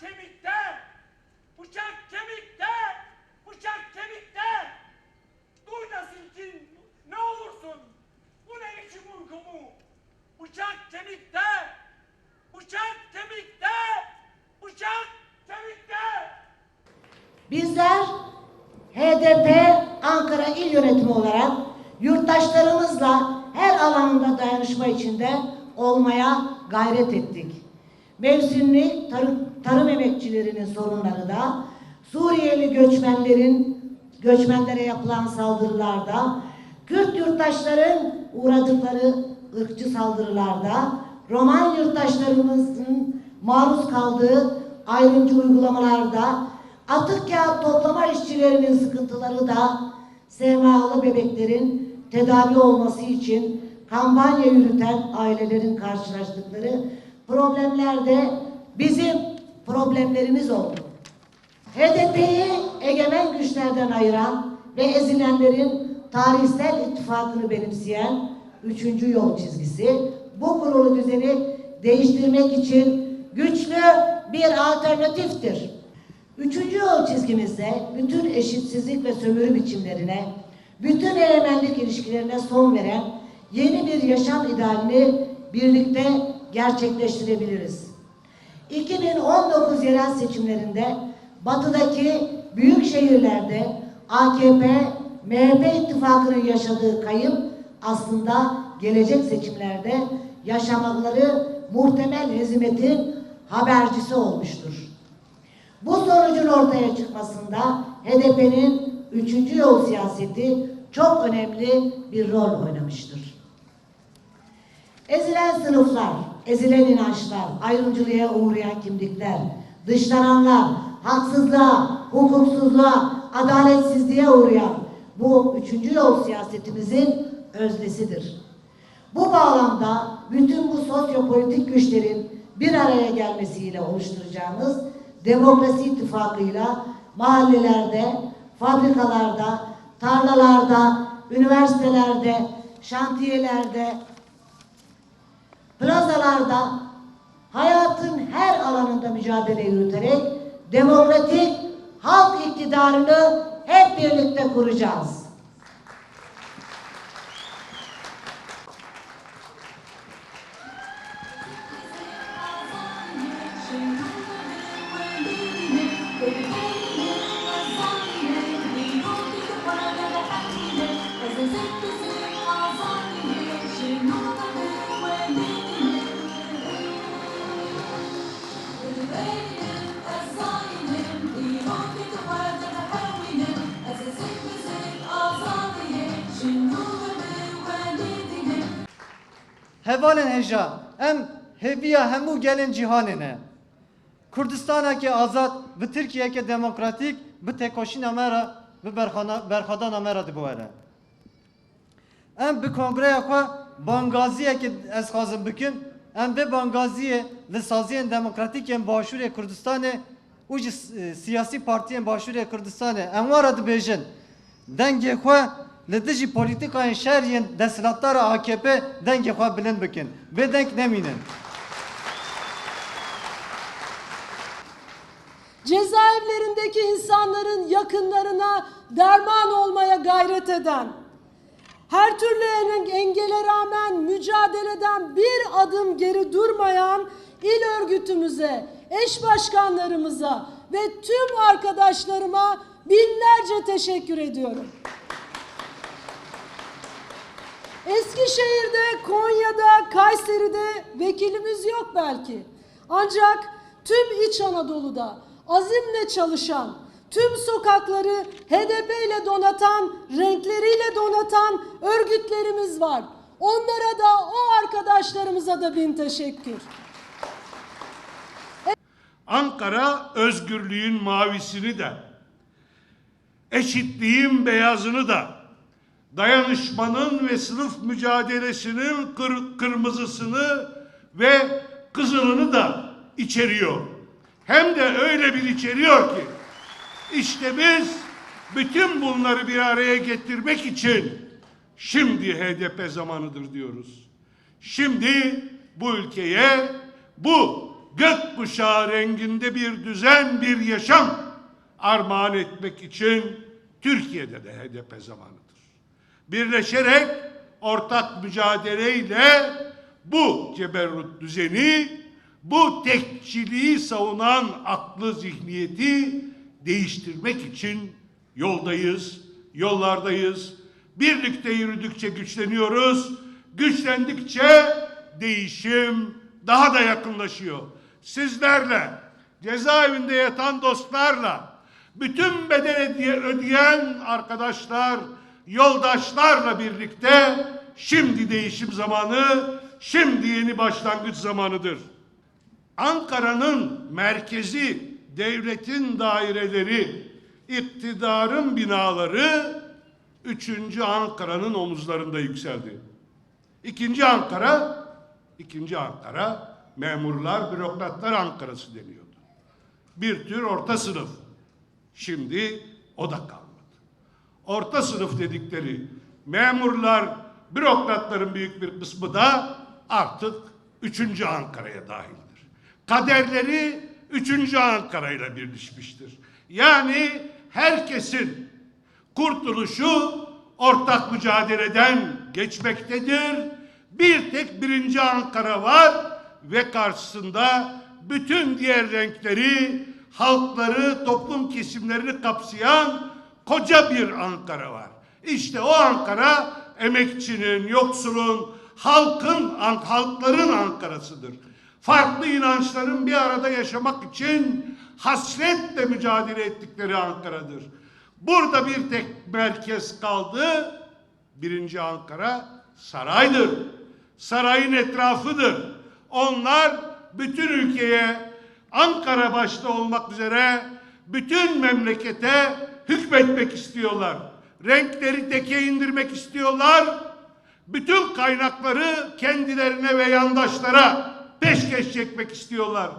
kemikte, bıçak kemikte, bıçak kemikte. Duydasın ki ne olursun, bu ne biçim uykumu? Bıçak kemikte, bıçak kemikte, bıçak kemikte. Bizler HDP Ankara İl Yönetimi olarak yurttaşlarımızla her alanında dayanışma içinde olmaya gayret ettik. Mevsimlik tarım, tarım emekçilerinin sorunları da Suriyeli göçmenlerin göçmenlere yapılan saldırılarda, Kürt yurttaşların uğradıkları ırkçı saldırılarda, Roman yurttaşlarımızın maruz kaldığı ayrımcı uygulamalarda, atık kağıt toplama işçilerinin sıkıntıları da SMA'lı bebeklerin tedavi olması için kampanya yürüten ailelerin karşılaştıkları problemlerde bizim problemlerimiz oldu. HDP'yi egemen güçlerden ayıran ve ezilenlerin tarihsel ittifakını benimseyen üçüncü yol çizgisi bu kurulu düzeni değiştirmek için güçlü bir alternatiftir. Üçüncü yol çizgimizde bütün eşitsizlik ve sömürü biçimlerine, bütün elemenlik ilişkilerine son veren yeni bir yaşam idealini birlikte gerçekleştirebiliriz. 2019 yerel seçimlerinde batıdaki büyük şehirlerde AKP, MHP ittifakının yaşadığı kayıp aslında gelecek seçimlerde yaşamaları muhtemel hezimetin habercisi olmuştur. Bu sonucun ortaya çıkmasında HDP'nin üçüncü yol siyaseti çok önemli bir rol oynamıştır. Ezilen sınıflar, ezilen inançlar, ayrımcılığa uğrayan kimlikler, dışlananlar, haksızlığa, hukuksuzluğa, adaletsizliğe uğrayan bu üçüncü yol siyasetimizin öznesidir. Bu bağlamda bütün bu sosyopolitik güçlerin bir araya gelmesiyle oluşturacağımız demokrasi ittifakıyla mahallelerde, fabrikalarda, tarlalarda, üniversitelerde, şantiyelerde, plazalarda hayatın her alanında mücadele yürüterek demokratik halk iktidarını hep birlikte kuracağız. Hevalen heja em heviya hemu gelin cihanine. Kurdistana ki azad ve Türkiye ki demokratik bi tekoşina mera berxana berxadana mera di buere. Em bi kongreya xwe bangaziye ki ez xazim bikin em ve bangaziye li saziyên demokratîkên Başûrê Kurdistanê û ji e, siyasî partiyên Başûrê Kurdistanê em wara dibêjin dengê xwe li dijî polîtikayên şeriyên desthilatdara AKP dengê xwe bilind bikin. Vê deng nemînin. cezaevlerindeki insanların yakınlarına derman olmaya gayret eden, her türlü en- engele rağmen mücadeleden bir adım geri durmayan il örgütümüze, eş başkanlarımıza ve tüm arkadaşlarıma binlerce teşekkür ediyorum. Eskişehir'de, Konya'da, Kayseri'de vekilimiz yok belki. Ancak tüm İç Anadolu'da azimle çalışan, tüm sokakları HDP ile donatan, renkleriyle donatan örgütlerimiz var. Onlara da o arkadaşlarımıza da bin teşekkür. Ankara özgürlüğün mavisini de, eşitliğin beyazını da, dayanışmanın ve sınıf mücadelesinin kır- kırmızısını ve kızılını da içeriyor. Hem de öyle bir içeriyor ki, işte biz bütün bunları bir araya getirmek için şimdi HDP zamanıdır diyoruz. Şimdi bu ülkeye bu gökkuşağı renginde bir düzen, bir yaşam armağan etmek için Türkiye'de de HDP zamanıdır. Birleşerek ortak mücadeleyle bu ceberrut düzeni, bu tekçiliği savunan aklı zihniyeti değiştirmek için yoldayız, yollardayız. Birlikte yürüdükçe güçleniyoruz. Güçlendikçe değişim daha da yakınlaşıyor. Sizlerle, cezaevinde yatan dostlarla, bütün bedel ödeye- ödeyen arkadaşlar, yoldaşlarla birlikte şimdi değişim zamanı, şimdi yeni başlangıç zamanıdır. Ankara'nın merkezi, devletin daireleri, iktidarın binaları 3. Ankara'nın omuzlarında yükseldi. İkinci Ankara, ikinci Ankara memurlar, bürokratlar Ankara'sı deniyordu. Bir tür orta sınıf. Şimdi o da kalmadı. Orta sınıf dedikleri memurlar, bürokratların büyük bir kısmı da artık üçüncü Ankara'ya dahildir. Kaderleri üçüncü Ankara ile birleşmiştir. Yani herkesin kurtuluşu ortak mücadeleden geçmektedir. Bir tek birinci Ankara var ve karşısında bütün diğer renkleri, halkları, toplum kesimlerini kapsayan koca bir Ankara var. İşte o Ankara emekçinin, yoksulun, halkın, halkların Ankara'sıdır. Farklı inançların bir arada yaşamak için hasretle mücadele ettikleri Ankara'dır. Burada bir tek merkez kaldı. Birinci Ankara saraydır. Sarayın etrafıdır. Onlar bütün ülkeye Ankara başta olmak üzere bütün memlekete hükmetmek istiyorlar. Renkleri teke indirmek istiyorlar. Bütün kaynakları kendilerine ve yandaşlara peşkeş çekmek istiyorlar.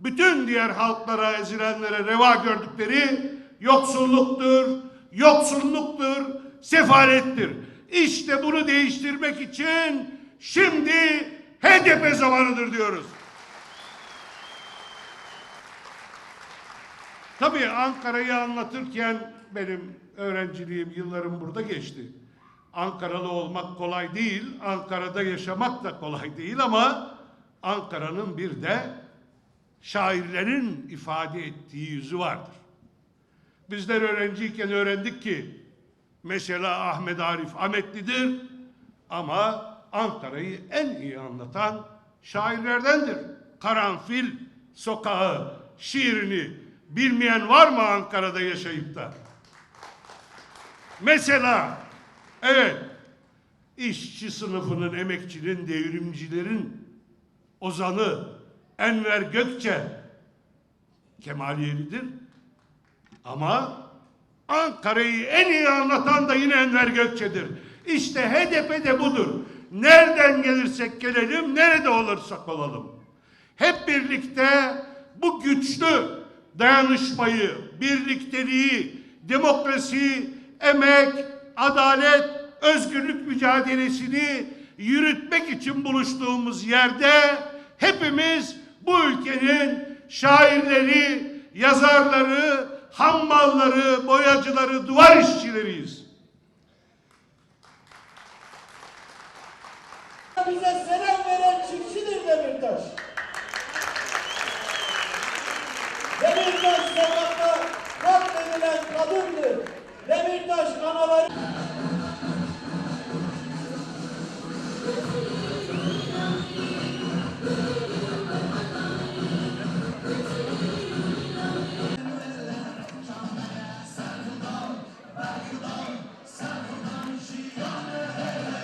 Bütün diğer halklara, ezilenlere reva gördükleri yoksulluktur, yoksulluktur, sefalettir. İşte bunu değiştirmek için şimdi HDP zamanıdır diyoruz. Tabii Ankara'yı anlatırken benim öğrenciliğim, yıllarım burada geçti. Ankaralı olmak kolay değil, Ankara'da yaşamak da kolay değil ama Ankara'nın bir de şairlerin ifade ettiği yüzü vardır. Bizler öğrenciyken öğrendik ki mesela Ahmet Arif Ahmetlidir ama Ankara'yı en iyi anlatan şairlerdendir. Karanfil sokağı şiirini bilmeyen var mı Ankara'da yaşayıp da? Mesela evet işçi sınıfının, emekçinin, devrimcilerin ozanı Enver Gökçe Kemaliyelidir. Ama Ankara'yı en iyi anlatan da yine Enver Gökçe'dir. İşte HDP de budur. Nereden gelirsek gelelim, nerede olursak olalım. Hep birlikte bu güçlü dayanışmayı, birlikteliği, demokrasiyi, emek, adalet, özgürlük mücadelesini yürütmek için buluştuğumuz yerde hepimiz bu ülkenin şairleri, yazarları, hammalları, boyacıları, duvar işçileriyiz. bize selam veren çiftçidir Demirtaş. Demirtaş sokakta katledilen kadındır. Demirtaş anaları...